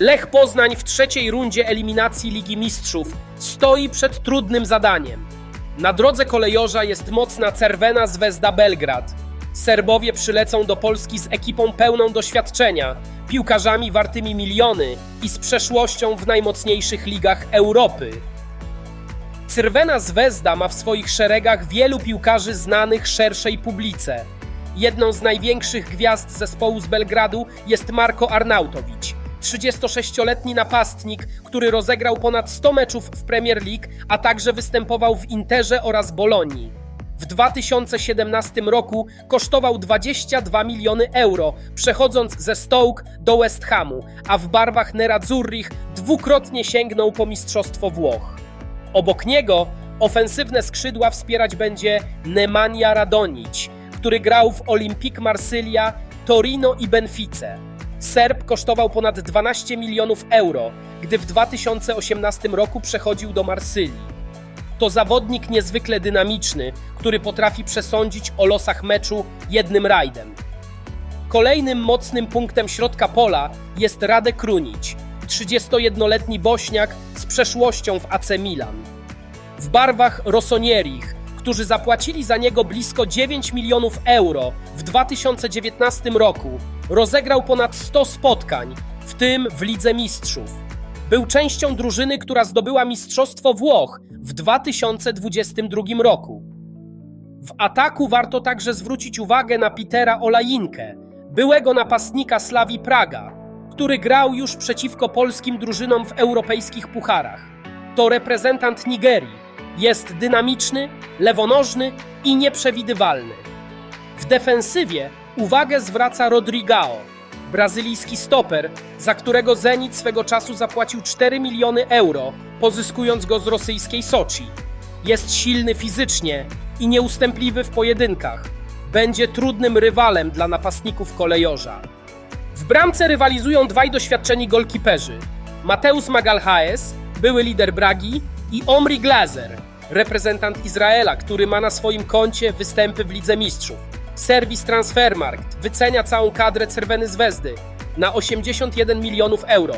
Lech Poznań w trzeciej rundzie eliminacji Ligi Mistrzów stoi przed trudnym zadaniem. Na drodze kolejorza jest mocna Cervena Zvezda Belgrad. Serbowie przylecą do Polski z ekipą pełną doświadczenia, piłkarzami wartymi miliony i z przeszłością w najmocniejszych ligach Europy. Cervena Zvezda ma w swoich szeregach wielu piłkarzy znanych szerszej publice. Jedną z największych gwiazd zespołu z Belgradu jest Marko Arnautowicz. 36-letni napastnik, który rozegrał ponad 100 meczów w Premier League, a także występował w Interze oraz Bolonii. W 2017 roku kosztował 22 miliony euro, przechodząc ze Stoke do West Hamu, a w barwach Nerazzurrich dwukrotnie sięgnął po Mistrzostwo Włoch. Obok niego ofensywne skrzydła wspierać będzie Nemanja Radonić, który grał w Olympique Marsylia, Torino i Benfice. Serb kosztował ponad 12 milionów euro, gdy w 2018 roku przechodził do Marsylii. To zawodnik niezwykle dynamiczny, który potrafi przesądzić o losach meczu jednym rajdem. Kolejnym mocnym punktem środka pola jest Radek Krunić, 31-letni Bośniak z przeszłością w AC Milan. W barwach Rossonierich, którzy zapłacili za niego blisko 9 milionów euro w 2019 roku, rozegrał ponad 100 spotkań, w tym w Lidze Mistrzów. Był częścią drużyny, która zdobyła Mistrzostwo Włoch w 2022 roku. W ataku warto także zwrócić uwagę na Petera Olajinkę, byłego napastnika Slawii Praga, który grał już przeciwko polskim drużynom w europejskich pucharach. To reprezentant Nigerii. Jest dynamiczny, lewonożny i nieprzewidywalny. W defensywie uwagę zwraca Rodrigao, brazylijski stoper, za którego Zenit swego czasu zapłacił 4 miliony euro, pozyskując go z rosyjskiej Soczi. Jest silny fizycznie i nieustępliwy w pojedynkach. Będzie trudnym rywalem dla napastników kolejorza. W bramce rywalizują dwaj doświadczeni golkiperzy. Mateusz Magalhaes, były lider Bragi i Omri Glazer, reprezentant Izraela, który ma na swoim koncie występy w Lidze Mistrzów. Serwis Transfermarkt wycenia całą kadrę Cerweny Zvezdy na 81 milionów euro.